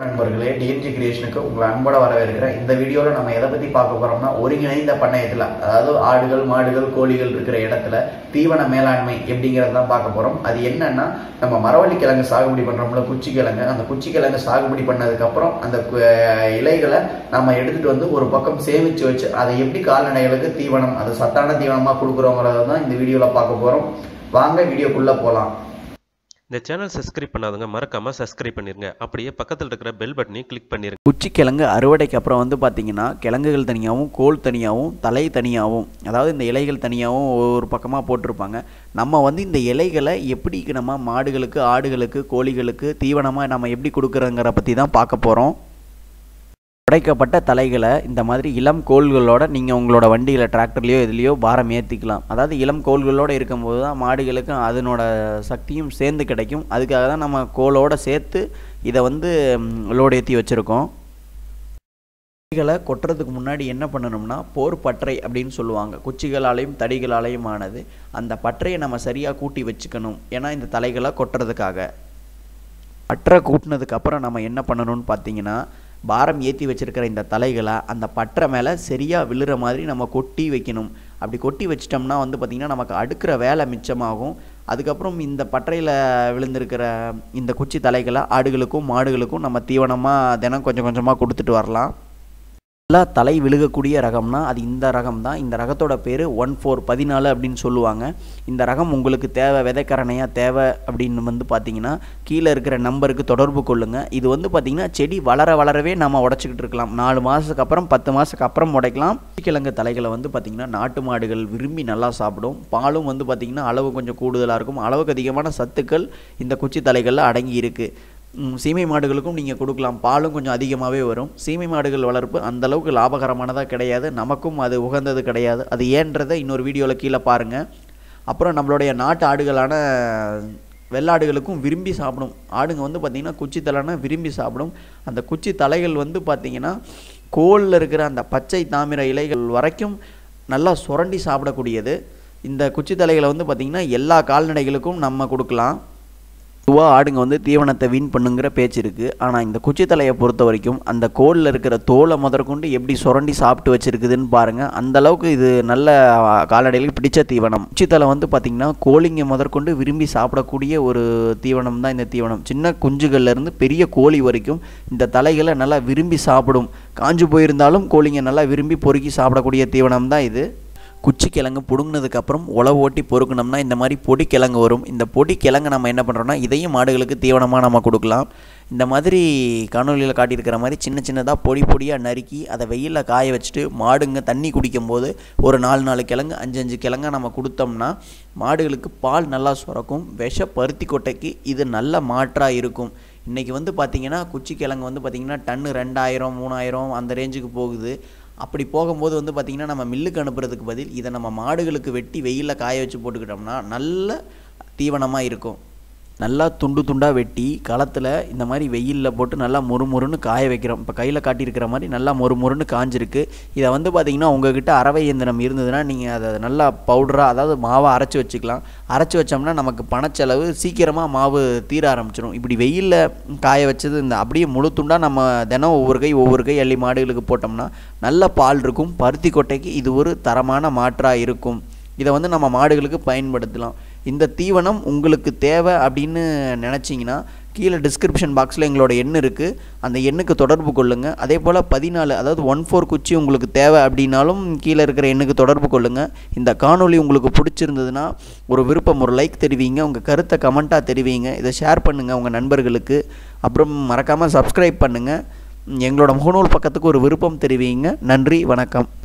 நண்பர்களே டிஎன்ஜி கிரியேஷனுக்கு உங்களை அன்போட வரவேற்கிறேன் இந்த வீடியோவில் நம்ம எதை பற்றி பார்க்க போறோம்னா ஒருங்கிணைந்த பண்ணையத்தில் அதாவது ஆடுகள் மாடுகள் கோழிகள் இருக்கிற இடத்துல தீவன மேலாண்மை எப்படிங்கிறது தான் பார்க்க போகிறோம் அது என்னன்னா நம்ம மரவள்ளி கிழங்கு சாகுபடி பண்ணுறோம்ல குச்சி கிழங்கு அந்த குச்சி கிழங்கு சாகுபடி பண்ணதுக்கப்புறம் அந்த இலைகளை நம்ம எடுத்துட்டு வந்து ஒரு பக்கம் சேமிச்சு வச்சு அதை எப்படி கால்நடைகளுக்கு தீவனம் அது சத்தான தீவனமாக கொடுக்குறோங்கிறத தான் இந்த வீடியோவில் பார்க்க போகிறோம் வாங்க வீடியோக்குள்ளே போகலாம் இந்த சேனல் சப்ஸ்கிரைப் பண்ணாதவங்க மறக்காம சப்ஸ்கிரைப் பண்ணிருங்க. அப்படியே பக்கத்தில் இருக்கிற பெல் பட்டனையும் கிளிக் பண்ணிருங்க. குச்சிக்கிழங்கு அறுவடைக்கு அப்புறம் வந்து பார்த்திங்கன்னா கிழங்குகள் தனியாகவும் கோல் தனியாகவும் தலை தனியாகவும் அதாவது இந்த இலைகள் தனியாகவும் ஒரு பக்கமாக போட்டிருப்பாங்க. நம்ம வந்து இந்த இலைகளை எப்படி நம்ம மாடுகளுக்கு ஆடுகளுக்கு கோழிகளுக்கு தீவனமாக நம்ம எப்படி கொடுக்குறோங்கிற பற்றி தான் பார்க்க போகிறோம் உடைக்கப்பட்ட தலைகளை இந்த மாதிரி இளம் கோள்களோட நீங்கள் உங்களோட வண்டியில் டிராக்டர்லேயோ இதுலேயோ பாரம் ஏற்றிக்கலாம் அதாவது இளம் கோள்களோடு இருக்கும்போது தான் மாடுகளுக்கும் அதனோட சக்தியும் சேர்ந்து கிடைக்கும். அதுக்காக தான் நம்ம கோளோடு சேர்த்து இதை வந்து லோடு ஏற்றி வச்சுருக்கோம். குச்சிகளை கொட்டுறதுக்கு முன்னாடி என்ன பண்ணணும்னா போர் பற்றை அப்படின்னு சொல்லுவாங்க. குச்சிகளாலையும் தடிகளாலையும் ஆனது அந்த பற்றையை நம்ம சரியாக கூட்டி வச்சுக்கணும். ஏன்னா இந்த தலைகளை கொட்டுறதுக்காக. பற்றை கூட்டினதுக்கப்புறம் நம்ம என்ன பண்ணணும்னு பார்த்தீங்கன்னா பாரம் ஏற்றி வச்சிருக்கிற இந்த தலைகளை அந்த பற்றை மேலே சரியாக விழுற மாதிரி நம்ம கொட்டி வைக்கணும். அப்படி கொட்டி வச்சிட்டோம்னா வந்து பார்த்திங்கன்னா நமக்கு அடுக்கிற வேலை மிச்சமாகும். அதுக்கப்புறம் இந்த பற்றையில் விழுந்திருக்கிற இந்த குச்சி தலைகளை ஆடுகளுக்கும் மாடுகளுக்கும் நம்ம தீவனமாக தினம் கொஞ்சம் கொஞ்சமாக கொடுத்துட்டு வரலாம். நல்லா தலை விழுகக்கூடிய ரகம்னா அது இந்த ரகம் தான் இந்த ரகத்தோட பேர் ஒன் ஃபோர் பதினாலு அப்படின்னு சொல்லுவாங்க. இந்த ரகம் உங்களுக்கு தேவை விதைக்கரணையாக தேவை அப்படின்னு வந்து பார்த்தீங்கன்னா கீழே இருக்கிற நம்பருக்கு தொடர்பு கொள்ளுங்கள் இது வந்து பார்த்தீங்கன்னா செடி வளர வளரவே நம்ம உடச்சிக்கிட்டு இருக்கலாம். நாலு மாதத்துக்கு அப்புறம் பத்து மாதத்துக்கு அப்புறம் உடைக்கலாம். கிழங்கு தலைகளை வந்து பார்த்திங்கன்னா நாட்டு மாடுகள் விரும்பி நல்லா சாப்பிடும். பாலும் வந்து பார்த்திங்கன்னா அளவு கொஞ்சம் கூடுதலாக இருக்கும். அளவுக்கு அதிகமான சத்துக்கள் இந்த குச்சி தலைகளில் அடங்கி இருக்குது சீமை மாடுகளுக்கும் நீங்கள் கொடுக்கலாம். பாலும் கொஞ்சம் அதிகமாகவே வரும். சீமை மாடுகள் வளர்ப்பு அந்த அளவுக்கு லாபகரமானதாக கிடையாது. நமக்கும் அது உகந்தது கிடையாது. அது ஏன்றதை இன்னொரு வீடியோவில் கீழே பாருங்கள் அப்புறம் நம்மளுடைய நாட்டு ஆடுகளான வெள்ளாடுகளுக்கும் விரும்பி சாப்பிடும். ஆடுங்க வந்து பார்த்திங்கன்னா குச்சி தலைனா விரும்பி சாப்பிடும். அந்த குச்சி தலைகள் வந்து பார்த்திங்கன்னா கோலில் இருக்கிற அந்த பச்சை தாமிர இலைகள் வரைக்கும் நல்லா சுரண்டி சாப்பிடக்கூடியது. இந்த குச்சி தலைகளை வந்து பார்த்திங்கன்னா எல்லா கால்நடைகளுக்கும் நம்ம கொடுக்கலாம். பொதுவாக ஆடுங்க வந்து தீவனத்தை வீண் பண்ணுங்கிற பேச்சு இருக்குது ஆனால் இந்த குச்சி தலையை பொறுத்த வரைக்கும் அந்த கோலில் இருக்கிற தோலை முதற்கொண்டு எப்படி சுரண்டி சாப்பிட்டு வச்சிருக்குதுன்னு பாருங்கள் அந்தளவுக்கு இது நல்ல ஆ, கால்நடைகளுக்கு பிடிச்ச தீவனம். குச்சி தலை வந்து பார்த்திங்கன்னா கோழிங்க முதற்கொண்டு விரும்பி சாப்பிடக்கூடிய ஒரு தீவனம் தான் இந்த தீவனம். சின்ன குஞ்சுகள்லேருந்து பெரிய கோழி வரைக்கும் இந்த தலைகளை நல்லா விரும்பி சாப்பிடும். காஞ்சு போயிருந்தாலும் கோழிங்க நல்லா விரும்பி பொறுக்கி சாப்பிடக்கூடிய தீவனம் தான் இது. குச்சி கிழங்கு பிடுங்கினதுக்கப்புறம் உழவு ஓட்டி பொறுக்கணும்னா இந்த மாதிரி பொடி கிழங்கு வரும். இந்த பொடி கிழங்கு நம்ம என்ன பண்ணுறோம்னா இதையும் மாடுகளுக்கு தீவனமாக நம்ம கொடுக்கலாம். இந்த மாதிரி காணொலியில் காட்டியிருக்கிற மாதிரி சின்ன சின்னதாக பொடி பொடியாக நறுக்கி அதை வெயிலில் காய வச்சுட்டு மாடுங்க தண்ணி குடிக்கும்போது ஒரு நாலு நாலு கிழங்கு அஞ்சு அஞ்சு கிழங்க நம்ம கொடுத்தோம்னா மாடுகளுக்கு பால் நல்லா சுரக்கும். விஷ பருத்தி கொட்டைக்கு இது நல்ல மாற்றாக இருக்கும். இன்றைக்கி வந்து பார்த்திங்கன்னா குச்சி கிழங்கு வந்து பார்த்திங்கன்னா டன்னு ரெண்டாயிரம் மூணாயிரம் அந்த ரேஞ்சுக்கு போகுது. அப்படி போகும்போது வந்து பார்த்திங்கன்னா நம்ம மில்லுக்கு அனுப்புறதுக்கு பதில் இதை நம்ம மாடுகளுக்கு வெட்டி வெயிலில் காய வச்சு போட்டுக்கிட்டோம்னா நல்ல தீவனமாக இருக்கும். நல்லா துண்டு துண்டாக வெட்டி களத்தில் இந்த மாதிரி வெயிலில் போட்டு நல்லா மொறுமொறுன்னு காய வைக்கிறோம். இப்போ கையில் காட்டியிருக்கிற மாதிரி நல்லா மொறுமொறுன்னு காஞ்சிருக்கு. இதை வந்து பார்த்திங்கன்னா உங்ககிட்ட அறவை இயந்திரம் இருந்ததுன்னா நீங்கள் அதை நல்லா பவுடராக அதாவது மாவை அரைச்சி வச்சுக்கலாம். அரைச்சி வச்சோம்னா நமக்கு பணச்செலவு சீக்கிரமாக மாவு தீர ஆரம்பிச்சிடும் இப்படி வெயிலில் காய வச்சது இந்த அப்படியே முழு துண்டாக நம்ம தினம் ஒவ்வொரு கை ஒவ்வொரு கை அள்ளி மாடுகளுக்கு போட்டோம்னா நல்ல பால் இருக்கும். பருத்தி கொட்டைக்கு இது ஒரு தரமான மாற்றாக இருக்கும். இதை வந்து நம்ம மாடுகளுக்கு பயன்படுத்தலாம். இந்த தீவனம் உங்களுக்கு தேவை அப்படின்னு நினச்சிங்கன்னா கீழே டிஸ்கிரிப்ஷன் பாக்ஸில் எங்களோட எண் இருக்குது அந்த எண்ணுக்கு தொடர்பு கொள்ளுங்கள் அதே போல் பதினாலு அதாவது ஒன் ஃபோர் குச்சி உங்களுக்கு தேவை அப்படின்னாலும் கீழே இருக்கிற எண்ணுக்கு தொடர்பு கொள்ளுங்கள் இந்த காணொளி உங்களுக்கு பிடிச்சிருந்ததுன்னா ஒரு விருப்பம் ஒரு லைக் தெரிவிங்க. உங்கள் கருத்தை கமெண்ட்டாக தெரிவிங்க. இதை ஷேர் பண்ணுங்கள் உங்கள் நண்பர்களுக்கு. அப்புறம் மறக்காமல் சப்ஸ்கிரைப் பண்ணுங்கள் எங்களோட முகநூல் பக்கத்துக்கு ஒரு விருப்பம் தெரிவிங்க. நன்றி வணக்கம்.